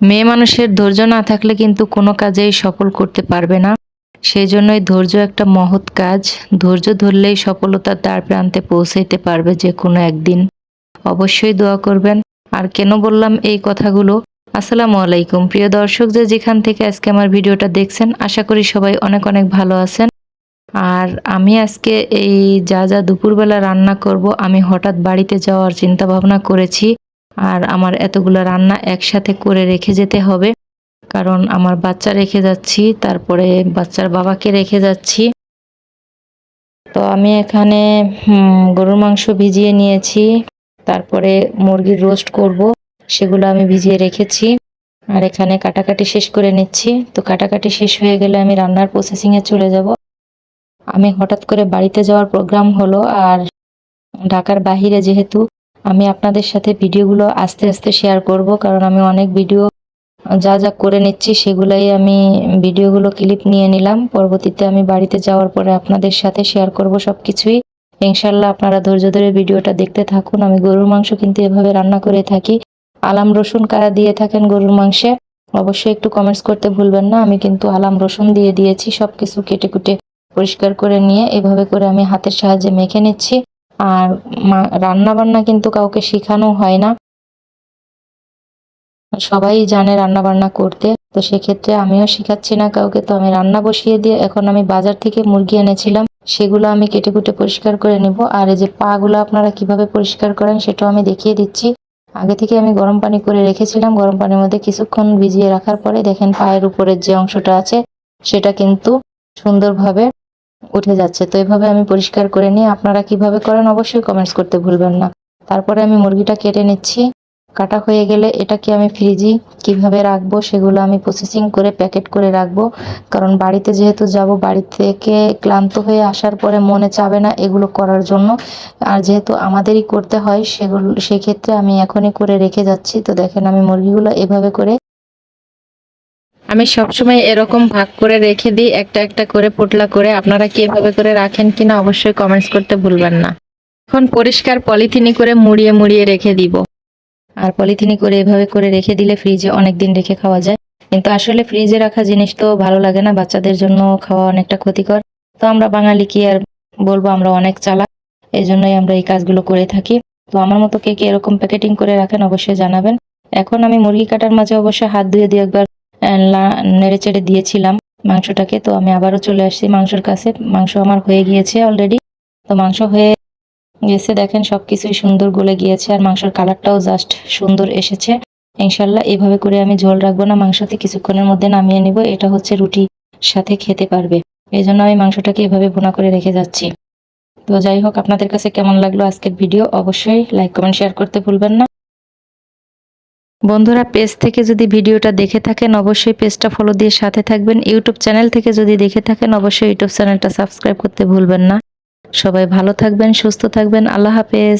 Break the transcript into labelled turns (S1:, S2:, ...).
S1: মেয়ে মানুষের ধৈর্য না থাকলে কিন্তু কোনো কাজেই সফল করতে পারবে না। সেই জন্যই ধৈর্য একটা মহৎ কাজ। ধৈর্য ধরলেই সফলতার দ্বার প্রান্তে পৌঁছাইতে পারবে যে কোনো একদিন। অবশ্যই দোয়া করবেন। আর কেন বললাম এই কথাগুলো? আসসালামু আলাইকুম। প্রিয় দর্শক যে যেখান থেকে আজকে আমার ভিডিওটা দেখছেন, আশা করি সবাই অনেক অনেক ভালো আছেন। আর আমি আজকে এই যা যা দুপুরবেলা রান্না করব, আমি হঠাৎ বাড়িতে যাওয়ার চিন্তা ভাবনা করেছি। আর আমার এতগুলো রান্না একসাথে করে রেখে যেতে হবে। কারণ আমার বাচ্চা রেখে যাচ্ছি, তারপরে বাচ্চার বাবাকে রেখে যাচ্ছি। তো আমি এখানে গরুর মাংস ভিজিয়ে নিয়েছি। তারপরে মুরগির রোস্ট করব, সেগুলো আমি ভিজিয়ে রেখেছি। আর এখানে কাটাকাটি শেষ করে নিচ্ছি। তো কাটাকাটি শেষ হয়ে গেলে আমি রান্নার প্রসেসিংয়ে চলে যাব। আমি হঠাৎ করে বাড়িতে যাওয়ার প্রোগ্রাম হলো, আর ঢাকার বাহিরে যেহেতু আমি আপনাদের সাথে ভিডিওগুলো আস্তে আস্তে শেয়ার করব, কারণ আমি অনেক ভিডিও যা যা করে নিচ্ছি সেগুলাই আমি ভিডিওগুলো ক্লিপ নিয়ে নিলাম। পরবর্তীতে আমি বাড়িতে যাওয়ার পরে আপনাদের সাথে শেয়ার করব সব কিছুই ইনশাল্লাহ আপনারা ধৈর্য ধরে ভিডিওটা দেখতে থাকুন। আমি গরুর মাংস কিন্তু এভাবে রান্না করে থাকি। আলাম রসুন কারা দিয়ে থাকেন গরুর মাংসে? অবশ্যই একটু কমেন্টস করতে ভুলবেন না। আমি কিন্তু আলাম রসুন দিয়ে দিয়েছি। সব কিছু কেটে কুটে পরিষ্কার করে নিয়ে এভাবে করে আমি হাতের সাহায্যে মেখে নিচ্ছি। আর রান্না বান্না কিন্তু কাউকে শেখানো হয় না। সবাই জানে রান্না বান্না করতে, তো সেক্ষেত্রে আমিও শেখাচ্ছি না কাউকে। তো আমি রান্না বসিয়ে দিয়ে এখন আমি বাজার থেকে মুরগি এনেছিলাম, সেগুলো আমি কেটে কুটে পরিষ্কার করে নেব। আর এই যে পাগুলো আপনারা কীভাবে পরিষ্কার করেন সেটাও আমি দেখিয়ে দিচ্ছি। আগে থেকে আমি গরম পানি করে রেখেছিলাম, গরম পানির মধ্যে কিছুক্ষণ ভিজিয়ে রাখার পরে দেখেন পায়ের উপরের যে অংশটা আছে, সেটা কিন্তু সুন্দরভাবে উঠে যাচ্ছে। তো এভাবে আমি পরিষ্কার করে নিই আপনারা কীভাবে করেন অবশ্যই কমেন্টস করতে ভুলবেন না। তারপরে আমি মুরগিটা কেটে নিচ্ছি। কাটা হয়ে গেলে এটাকে আমি ফ্রিজি কীভাবে রাখব সেগুলো আমি প্রসেসিং করে প্যাকেট করে রাখব। কারণ বাড়িতে যেহেতু যাব, বাড়ি থেকে ক্লান্ত হয়ে আসার পরে মনে চাবে না এগুলো করার জন্য। আর যেহেতু আমাদেরই করতে হয়, সেগুলো, সেক্ষেত্রে আমি এখনই করে রেখে যাচ্ছি। তো দেখেন আমি মুরগিগুলো এভাবে করে আমি সবসময় এরকম ভাগ করে রেখে দিই, একটা একটা করে পোটলা করে। আপনারা কি এভাবে করে রাখেন কিনা অবশ্যই কমেন্টস করতে ভুলবেন না। এখন পরিষ্কার পলিথিনি করে মুড়িয়ে মুড়িয়ে রেখে দিব। আর পলিথিনি করে এভাবে করে রেখে দিলে ফ্রিজে অনেক দিন রেখে খাওয়া যায়। কিন্তু আসলে ফ্রিজে রাখা জিনিস তো ভালো লাগে না, বাচ্চাদের জন্য খাওয়া অনেকটা ক্ষতিকর। তো আমরা বাঙালি কি আর বলব, আমরা অনেক চালাক এই জন্যই আমরা এই কাজগুলো করে থাকি। তো আমার মতো কে কে এরকম প্যাকেটিং করে রাখেন অবশ্যই জানাবেন। এখন আমি মুরগি কাটার মাঝে অবশ্যই হাত ধুয়ে দিয়ে একবার নেড়ে চেড়ে দিয়েছিলাম মাংসটাকে। তো আমি আবারও চলে আসছি মাংসের কাছে। মাংস আমার হয়ে গিয়েছে অলরেডি তো মাংস হয়ে গেছে, দেখেন সবকিছুই সুন্দর গলে গিয়েছে আর মাংসের কালারটাও জাস্ট সুন্দর এসেছে। ইনশাল্লাহ এভাবে করে আমি ঝোল রাখব না, মাংসতে কিছুক্ষণের মধ্যে নামিয়ে নিব। এটা হচ্ছে রুটি সাথে খেতে পারবে। এই জন্য আমি মাংসটাকে এভাবে ভুনা করে রেখে যাচ্ছি। তো যাই হোক, আপনাদের কাছে কেমন লাগল আজকের ভিডিও? অবশ্যই লাইক কমেন্ট শেয়ার করতে ভুলবেন না। বন্ধুরা, পেজ থেকে যদি ভিডিওটা দেখে থাকেন, অবশ্যই পেজটা ফলো দিয়ে সাথে থাকবেন। ইউটিউব চ্যানেল থেকে যদি দেখে থাকেন, অবশ্যই ইউটিউব চ্যানেলটা সাবস্ক্রাইব করতে ভুলবেন না। সবাই ভালো থাকবেন, সুস্থ থাকবেন। আল্লাহ হাফেজ।